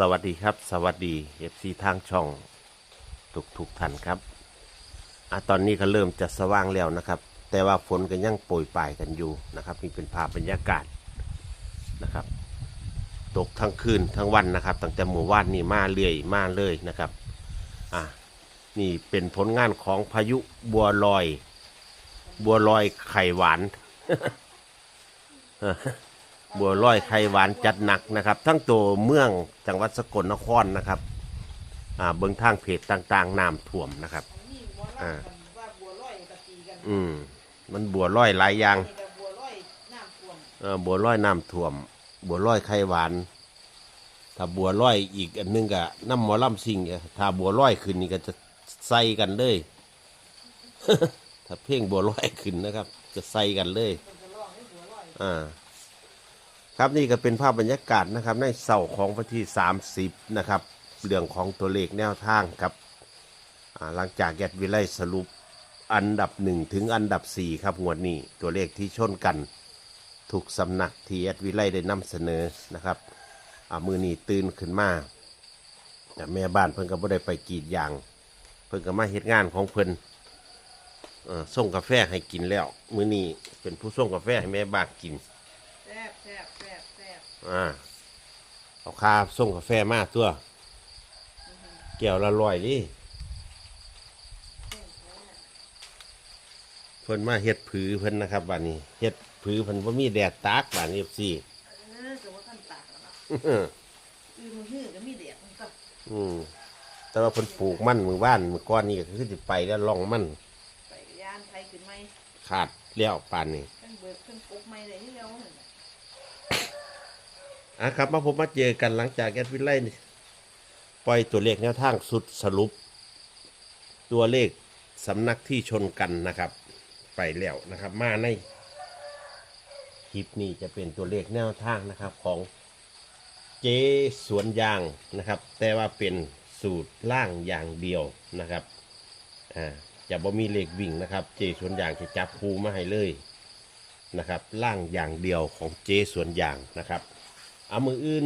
สวัสดีครับ สวัสดีเอฟซีทางช่องทุกทุกท่านครับอะตอนนี้ก็เริ่มจะสว่างแล้วนะครับ แต่ว่าฝนก็ยังโปรยปลายกันอยู่นะครับนี่เป็นภาพบรรยากาศนะครับ ตกทั้งคืนทั้งวันนะครับ ตั้งแต่หมู่ว่านนี่มาเรื่อยมาเลยนะครับอะนี่เป็นผลงานของพายุบัวลอย บัวลอยไข่หวาน บัวลอยไข่หวานจัดหนักนะครับ ทั้งตัวเมืองจังหวัดสกลนครนะครับอ่าเบื้องทางเพจต่างๆน้ำท่วมนะครับ นี่หมออ่าลำกันว่าบัวลอยกะตีกันอืมมันบัวลอยหลายอย่าง นี่ก็บัวลอยน้ำท่วมเออบัวลอยน้ำท่วม บัวลอยไข่หวาน ถ้าบัวลอยอีกอันหนึงก็น้ำหมอลำซิงเนี่ยถ้าบัวลอยขึ้นนี่ก็จะใส่กันเลย ถ้าเพ่งบัวลอยขึ้นนะครับ จะใส่กันเลย มันจะร้องให้บัวลอย อ่า ครับนี่ก็เป็นภาพบรรยากาศนะครับในเสาร์ของวันที่ 30 นะครับ เรื่องของตัวเลขแนวทางครับหลังจากแยดวิไลสรุปอันดับ 1 ถึงอันดับ 4 ครับงวดนี้ตัวเลขที่ชนกันถูกสำนักที่แอดวิไลได้นำเสนอนะครับมือนี้ตื่นขึ้นมาแม่บ้านเพิ่นก็บ่ได้ไปกีดยาง เพิ่นก็มาเฮ็ดงานของเพิ่นส่งกาแฟให้กินแล้ว มือนี้เป็นผู้ส่งกาแฟให้แม่บ้านกิน แซ่บแซ่บแซ่บแซ่บ อ่าเอาคาส่งกาแฟมาตัวแก้วละร้อยดิเพิ่นมาเฮ็ดผือเพิ่นนะครับบ้านนี้เฮ็ดผือเพิ่นบ่มีแดดตากบ้านนี้สิเออแต่ว่าท่านตากแล้วเนาะอืมอือมือหื้อก็มีเดียดมันก็อืมแต่ว่าเพิ่นปลูกมันมือบ้านมือก้อนนี่ก็คือสิไปแล้วล่องมันไปยานไทยขึ้นไหมขาดแล้วปานนี้ขึ้นเบิกขึ้นปุ๊บไม่ได้ที่เราเห็นน่ะ อะครับมาพบมาเจอกันหลังจากแอดวินไลนี่ปล่อยตัวเลขแนวทางสุดสรุป ตัวเลขสำนักที่ชนกันนะครับ ไปแล้วนะครับ มาในคลิปนี้จะเป็นตัวเลขแนวทางนะครับของเจสวนยางนะครับ แต่ว่าเป็นสูตรล่างอย่างเดียวนะครับอ่าจะบ่มีเลขวิ่งนะครับ เจสวนยางจะจับคูมาให้เลยนะครับ ล่างอย่างเดียวของเจสวนยางนะครับ เอามืออื่น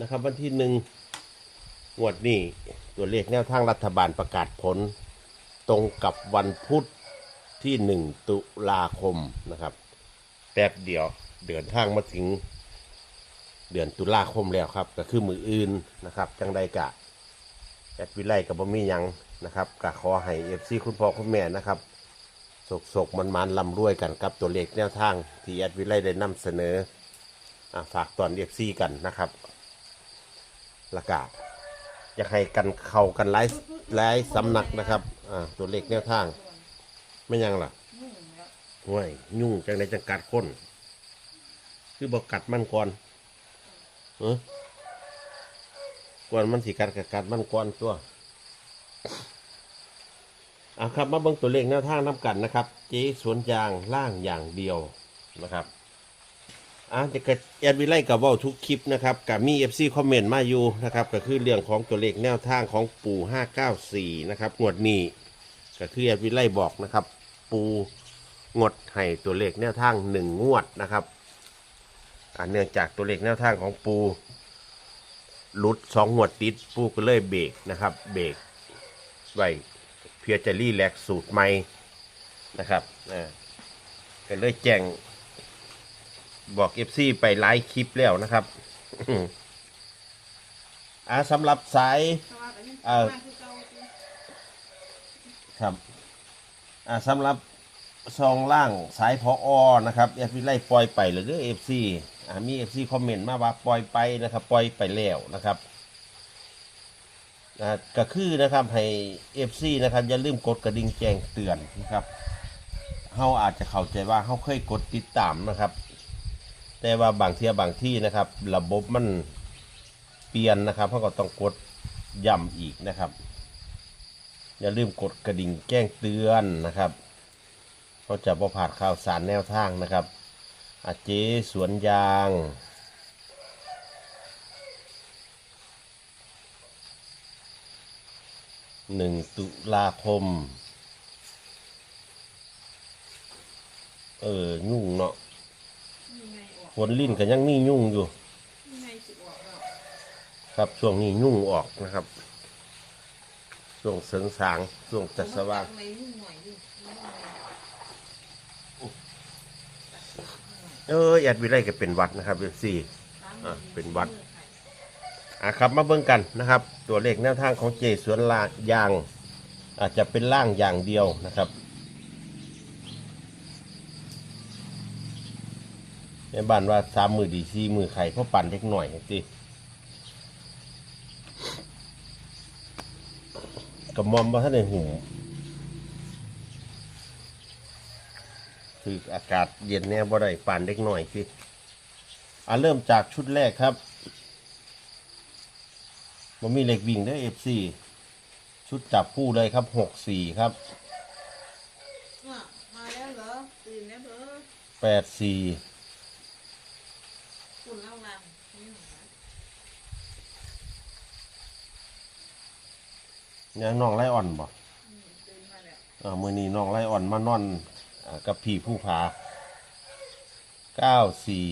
นะครับ วันที่หนึ่งงวดนี้ตัวเลขแนวทางรัฐบาลประกาศผล ตรงกับวันพุธที่หนึ่งตุลาคมนะครับแป๊บเดียวเดินทางมาถึง เดือนตุลาคมแล้วครับ ก็คือมืออื่นนะครับ จังใดกะแอดวิไลกับบ่มีหยังนะครับก็ขอให้เอฟซีคุณพ่อคุณแม่นะครับสกสกมันมันลำรวยกันกับตัวเลขแนวทางที่แอดวิไลได้นำเสนอ อ่าฝากตอนเรียกซีกันนะครับละกาอยากให้กันเข้ากันไลฟ์ไลฟ์สำนักนะครับอ่าตัวเลขแนวทางไม่ยังล่ะนุ่วยยุ่งจังในจังกัดคน คือบอกกัดมันก่อนเออก่อนมันสิกัดกัดกัดมันก่อนตัวอะครับมาเบิ่งตัวเลขแนวทางน้ำกันนะครับ เจ๊สวนยางล่างอย่างเดียวนะครับ อะจะกแอดวิไลกับว่าทุกคลิปนะครับกับมีเอฟซีคอมเมนต์มาอยู่นะครับก็คือเรื่องของตัวเลขแนวทางของปู่594นะครับงวดนี้ก็คือแอดวิไลบอกนะครับ ปูงดให้ตัวเลขแนวทางหนึ่งงวดนะครับอ่าเนื่องจากตัวเลขแนวทางของปูหลุดสองงวดติดปูก็เลยเบรกนะครับเบรกไว้เพื่อจะรีแลกสูตรใหม่นะครับอ่าก็เลยแจ้ง บอกเอฟซีไปไลฟ์คลิปแล้วนะครับอ่าสำหรับสาย เอ่อมากคือเก่าอยู่ครับอ่าสำหรับซองล่างสายพออนะครับเอฟซีไล่ปล่อยไปหรือเอฟซีอ่ามีเอฟซีคอมเมนต์มาว่าปล่อยไปนะครับปล่อยไปแล้วนะครับอ่าก็คือนะครับให้เอฟซีนะครับอย่าลืมกดกระดิ่งแจ้งเตือนนะครับเฮาอาจจะเข้าใจว่าเฮาเคยกดติดตามนะครับ แต่ว่าบางเทียบางที่นะครับ ระบบมันเปลี่ยนนะครับเขาก็ต้องกดย้ำอีกนะครับ อย่าลืมกดกระดิ่งแจ้งเตือนนะครับเขาจะประพลาดข่าวสารแนวทางนะครับ อาเจสวนยางหนึ่งตุลาคม เออยุ่งเนาะ ฝนลิ้นก็ยังมียุ่งอยู่ ครับช่วงนี้ยุ่งออกนะครับ ช่วงเสริงสางช่วงจัดสว่างเออดิยุ่งหน่อยเออแอดวิไลก็เป็นวัดนะครับเอฟซีอะเป็นวัดอไข่อะครับมาเบิ่งกันนะครับ ตัวเลขแนวทางของเจสวนลางยาง อาจจะเป็นล่างอย่างเดียวนะครับ ในบ้านว่าสามมือดีสี่มือไข่เพราะปั่นเล็กหน่อยสิกระมอมว่าท่านในหูคืออากาศเย็นเนี่ยบ่ได้ปั่นเล็กหน่อยสิอะเริ่มจากชุดแรกครับมันมีเหล็กวิ่งได้เอฟซีชุดจับคู่เลยครับหกสี่ครับอะมาแล้วเหรอตื่นแล้วเหรอแปดสี่ คุณเล่าลังนี่หนูนะ ยังน้องไล่อ่อนบ่อืมตื่าแล้วอ่ามือนี้น้องไล่อ่อนมานอนอากับพี่ผู้พาเก้าสี่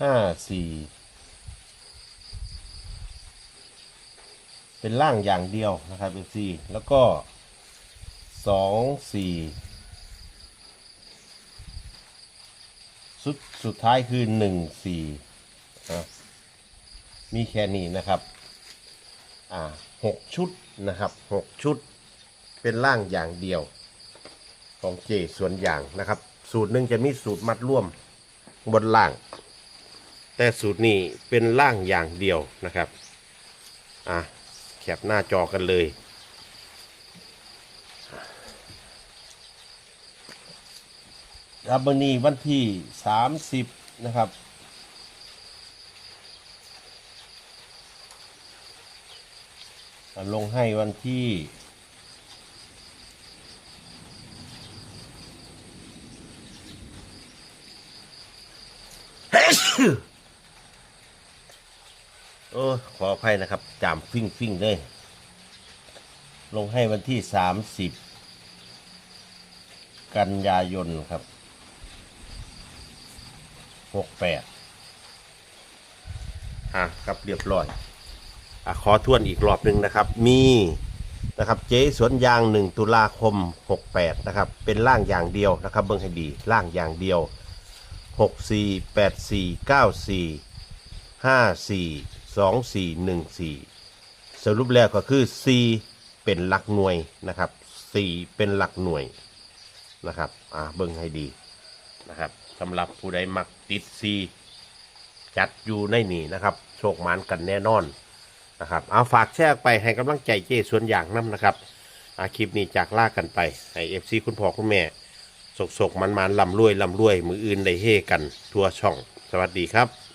ห้าสี่เป็นล่างอย่างเดียวนะครับเอฟซีแล้วก็สองสี่ สุดสุดท้ายคือหนึ่งสี่อะมีแค่นี้นะครับอ่าหกชุดนะครับหกชุดเป็นล่างอย่างเดียวของเจส่วนอย่างนะครับ สูตรหนึ่งจะมีสูตรมัดร่วมบนล่าง แต่สูตรนี้เป็นล่างอย่างเดียวนะครับอะแคปหน้าจอกันเลย ครับวันนี้วันที่30นะครับลงให้วันที่โอ้ขออภัยนะครับ จามฟิ่งฟิ่งเลยลงให้วันที่สามสิบกันยายนครับ หกแปดอะครับเรียบร้อยอะขอทวนอีกรอบหนึ่งนะครับ มีนะครับเจ๊สวนยาง1ตุลาคม68นะครับ เป็นร่างอย่างเดียวนะครับ เบิ้งให้ดีร่างอย่างเดียว64 84 94 54 24 14สรุปแล้วก็คือ C เป็นหลักหน่วยนะครับ C เป็นหลักหน่วยนะครับ อ่าเบิ้งให้ดีนะครับสำหรับผู้ใดมัก ติด C จัดอยู่ในนี่นะครับ โชคหมานกันแน่นอนนะครับเอาฝากแชร์ไปให้กำลังใจเจ้ส่วนอย่างน้ำนะครับอาคลิปนี้จากลากกันไปให้เอฟซีคุณพ่อคุณแม่สกสกมันมันๆลำรวยลำรวยมืออื่นได้เฮกันทั่วช่อง สวัสดีครับ